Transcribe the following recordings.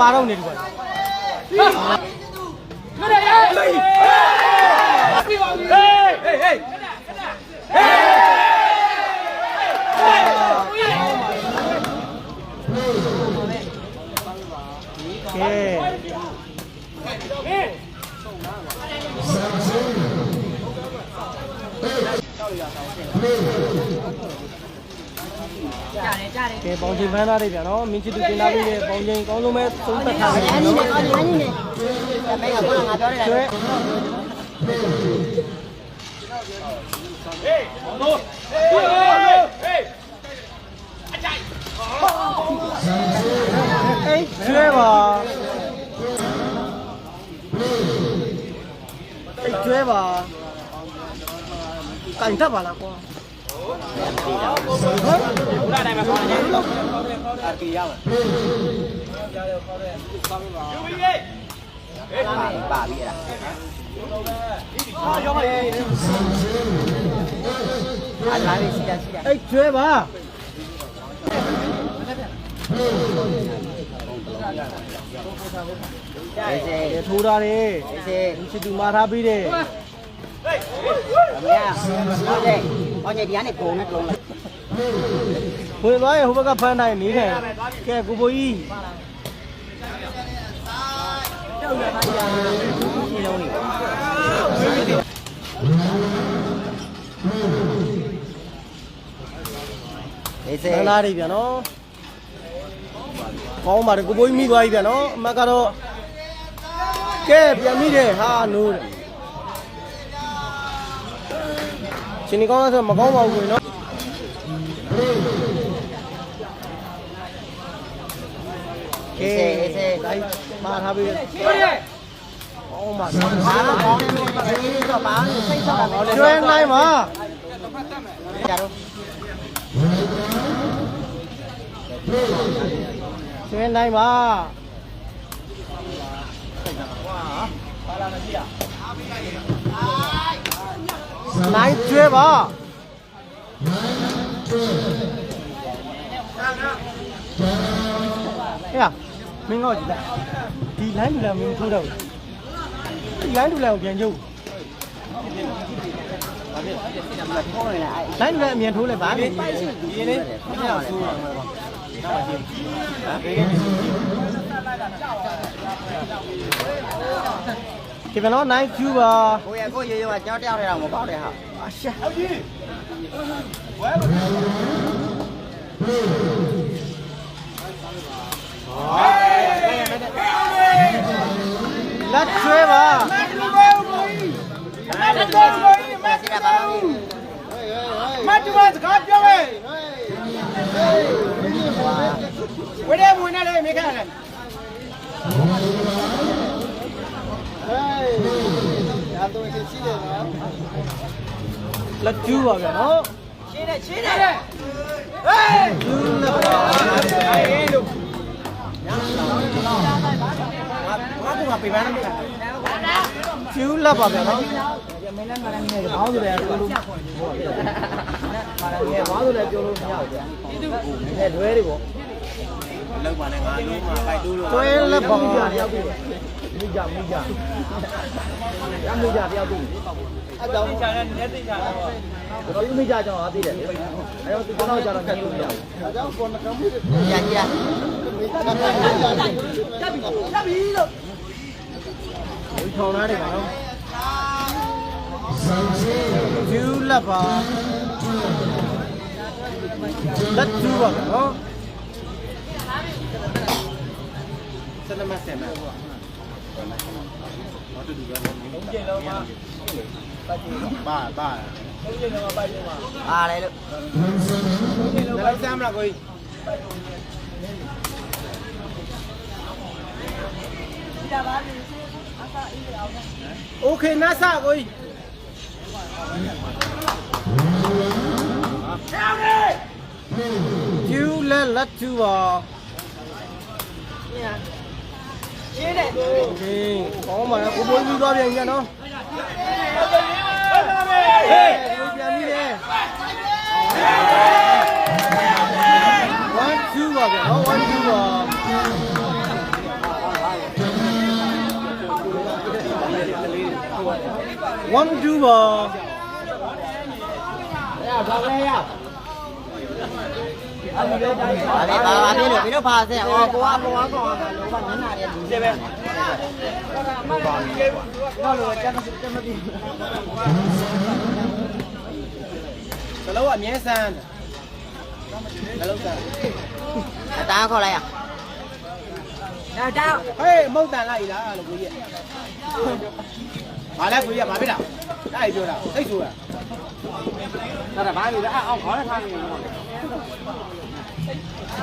ပါတော့နေဒီကွာ ကဲပေါင်ချိန်ဖမ်းသားတွေဗျာနော်မင်းချစ်သူတင်လာပြီးတဲ့ပေါင်ချိန်အကောင်းဆုံးပဲသုံးသက်ထားတယ်အနီးနော်နဲ့အနီးနဲ့ဒါမဲ့ကဘာငါပြောရတယ်ကျွဲအေးကျွဲပါအေးကျွဲပါကန်တပ်ပါလားကွာ ဟမ်ပါပြီအဲ့ဒါအားလာပြီစီတာစီတာအေးကျွဲပါအေးစေဒီထိုးထားတယ်အေးစေမင်းချစ်သူမှာထားပြီးတယ်အမေဟုတ်တယ် ဟောညဒီကနေပုံနဲ့လုံးလိုက်ဝင်သွားရင်ဟိုဘက်ကဖမ်းနိုင်နေတယ်ကဲကိုဘိုကြီးဒီလုံးလေးအေးစေဆန်းသားတွေဗျာနော်ကောင်းပါတယ်ကိုဘိုကြီးမိသွားပြီဗျာနော်အမကတော့ကဲပြန်မိတယ်ဟာနိုးတယ် ရှင်ဒီကောင်းလားဆိုမကောင်းပါဘူးကိုနော်ကဲတိုင်းမှာထားပြီးကောင်းပါအားလုံးကောင်းနေတယ်တော့ပါစိတ်ဆောက်တာပဲကျွဲနိုင်ပါကြတော့ကျွဲနိုင်ပါနိုင်ကျွဲပါဟဲ့မင်းကောကြည့် လိုက်ဒီ line လူလာမင်းထိုးတော့ဒီ line လူလာကိုပြန်ကျုပ်ပုံနေလား line လူလာအမြန်ထိုးလိုက်ပါဒီပိုက်ရှိဒီလေးမင်းတော့ဆိုးတာ ဒီကနော်နိုင်ကျူပါကိုရကိုရေရောကြောက်တယောက်တည်းတော့မပေါက်တဲ့ဟာအရှာလက်ကျွဲပါစီတာပါမတ်တူမစကားပြောမယ်ဝရဲဝင်နေတယ်မိခါတယ် လက်ကျူပါဗျာနော်ရှင်းတယ်ရှင်းတယ်ကျူလက်ပါအေးလို့ငါကငါပြေးပါနဲ့ကျူလက်ပါဗျာနော်မင်းလည်းမရမ်းနေတယ်ဘောင်းဆိုတယ်ပြောလို့မာရမ်းဘောင်းဆိုတယ်ပြောလို့မရဘူးကြာဒီလွဲတွေပေါ့ လောက်ပါနဲ့ငါလုံးမှာဖိုက်တူးလို့ကျွဲလက်ပါတယောက်ပြီမိကြမိကြရမိကြတယောက်ပြီအဲ့တော့ချာနဲ့လက်သိချာတော့တော်ယူမိကြကြောင်းအားသိတယ်အဲ့တော့သူကျွန်တော်ကြတော့ညှိလို့မရဘူးအဲ့တော့ကိုနကမှုရကြရတပ်ပြီတပ်ပြီလို့ဒီထောင်သားတွေပါနော်ကျူလက်ပါလက်ကျူပါ ဗျာနော် စနမဆယ်မှာပါပါ အားလေလို့ လည်းစမ်းမလားကိုကြီး โอเคနာဆာကိုကြီးကျူလက်လက်ကျူပါ ရှင်းတယ်ဟင်းကောင်းပါလားကိုပိုးပြီးသွားပြန်ကြနော်ဟေးပြန်ပြီးတယ်1 2ပါဗျာ1 2ပါ1 2ပါရပါလေရ အဲ့ဒီတော့ဒါလေးပါပါပြည့်လို့ပြီးတော့ဖာဆက်အော်ကိုကကိုကကောင်ကလောကမျက်နှာလေးလူတွေပဲဘာလို့ကျန်ကျန်မပြီးဘလုံးအမြဲစမ်းဘလုံးစမ်းအတားခေါ်လိုက်ရဒါတောက်ဟေးမုတ်တန်လိုက်လားလို့ကိုကြီးဘာလဲကို ကြီးဘာဖြစ်တာတိုက်ပြောတာသိ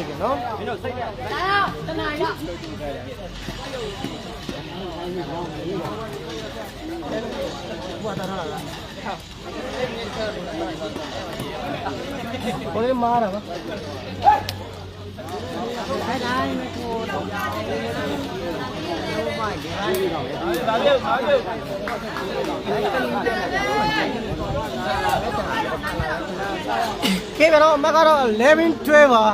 ဆိုတာဒါတော့ဘာလို့လဲအောင်ခေါ်ရထားနေတယ် ကဲတန်းအောင်တယ်ကနော်ကိုလေးမားတာပါဒါပြုတ်ဒါပြုတ်ကဲဗျာနော်အမက်ကတော့11 12ပါ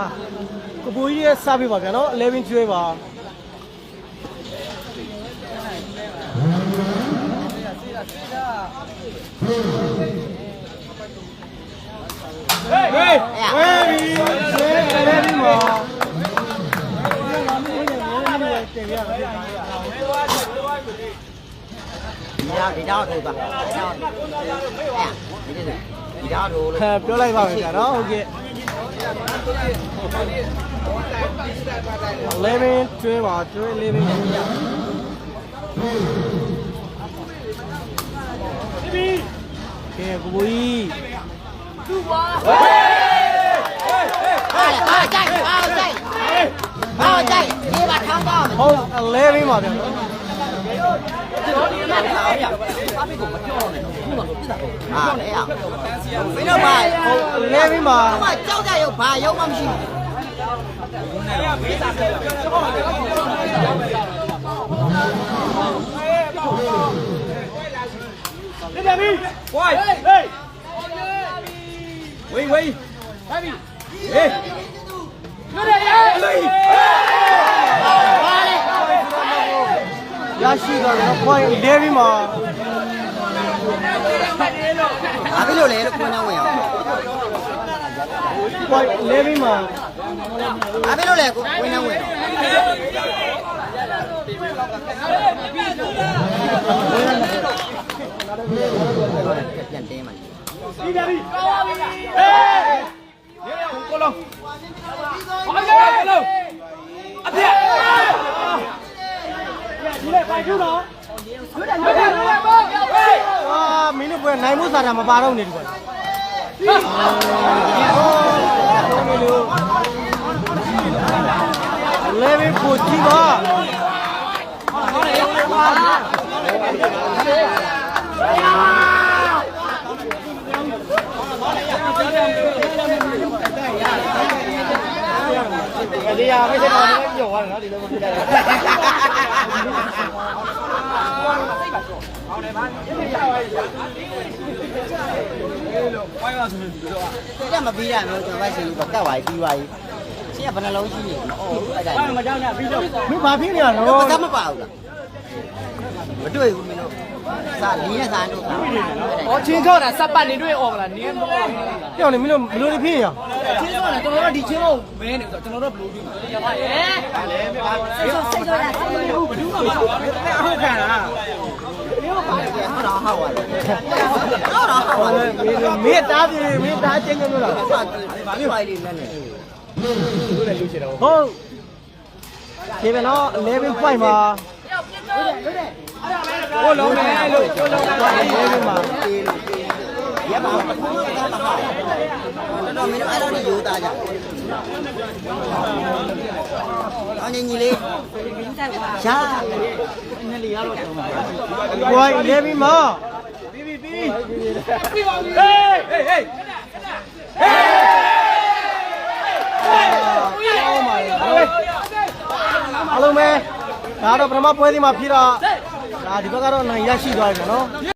ကပူကြီးရဲ့စားပေးပါဗျာနော်11 12ပါဟေးဟေးဝေးပြီဝေး11ပါတင်ပြပါဗျာ ဒီတော့ဒီတော့ထိုးပါဒီတော့အဲ့ဒီတော့ထိုးလို့အဲပြောလိုက်ပါမယ်ဗျာနော်ဟုတ်ကဲ့11 12ပါ12 11ပါဗျာကဲကိုကိုကြီးဟာဟာကြိုက်ဟာကြိုက်ဟာကြိုက်ဒီမှာထောင်းတော့ဟုတ်11ပါဗျာ နော်ဟာလေရဘယ်တော့မှဟုတ်11ပါဘာကြောက်ကြရုပ်ဘာရုပ်မှမရှိဘူးနေတယ်ပြီဝိုင်းဟေးဝေးဝေးဟဲ့ပြီဟေးညနေရေ ရရှိတော့တော့ point 11ပါဘာဖြစ်လို့လဲလို့ကိုယ်နှောင်းဝင်အောင် point 11ပါဘာဖြစ်လို့လဲကိုယ်နှောင်းဝင်အောင်ပြန်တင်းမှာဒီတယ်ပြီဟေးရေကိုလုံးဟာရေကိုလုံးအပြက် ဒီလေပိုင်ထူတော့ရွတ်တယ်ရွတ်တယ်ရွတ်တယ်ဟေးအာမင်းတို့ပွဲနိုင်မှုစာတာမပါတော့နေ ဒီရာမစိတ်တော့လည်းပြောသွားတယ်နော်ဒီလိုမျိုးဖြစ်တယ်ဟုတ်တယ်ဗျာ။ဘယ်လိုဝိုင်းရဆိုရင်ဒီလိုอ่ะ။တက်မပြီးရမျိုးကျွန်တော်ကရှင်ကကတ်သွားပြီးသွားပြီ။ရှင်ကဘယ်နှလုံးရှိနေလဲ။ဟုတ်အဲ့ဒါ။ဘာမှမကြောက်နဲ့ပြီးတော့။မင်းဘာဖြစ်နေရလဲ။ဘာမှမပါဘူးလား။မတွေ့ဘူးမင်းတို့။ စာလင်းနဲ့စာတို့ကဩချင်းထောက်တာစပ်ပတ်နေတွေ့អော်မလားနင်းတော့ပြောင်းနေမင်းတို့ဘယ်လိုတွေဖြစ်ရချင်းထောက်တာကျွန်တော်တို့ဒီချင်းကိုမင်းနေဆိုကျွန်တော်တို့ဘယ်လိုပြီးရပါရဲ့စိတ်ဆိုစိတ်ဆိုတာဘယ်သူမှမဟုတ်ဘူးခံလားဟုတ်တော့ဟောက်ပါဟုတ်တော့ဟောက်ပါမင်းတားပြီမင်းတားချင်းကြလို့လားဘာဘာဖြစ်ပါလိမ့်နဲ့ဟုတ်ဒီပဲနော်11 point ပါဟို လုံးနေလို့ဟိုလုံးနေ11ပါရပါဘူးတော့မဟုတ်တော့မင်းတို့အဲ့လိုနေယူသားကြအောင်ညီညီလေးရှာကိုယ်11ပါဟေးဟေးဟေးဟေးပဲဒါကတော့ပထမပွဲစဉ်မှာဖြစ်တော့ ဒါဒီဘက်ကတော့နိုင်ရရှိသွားပြီနော်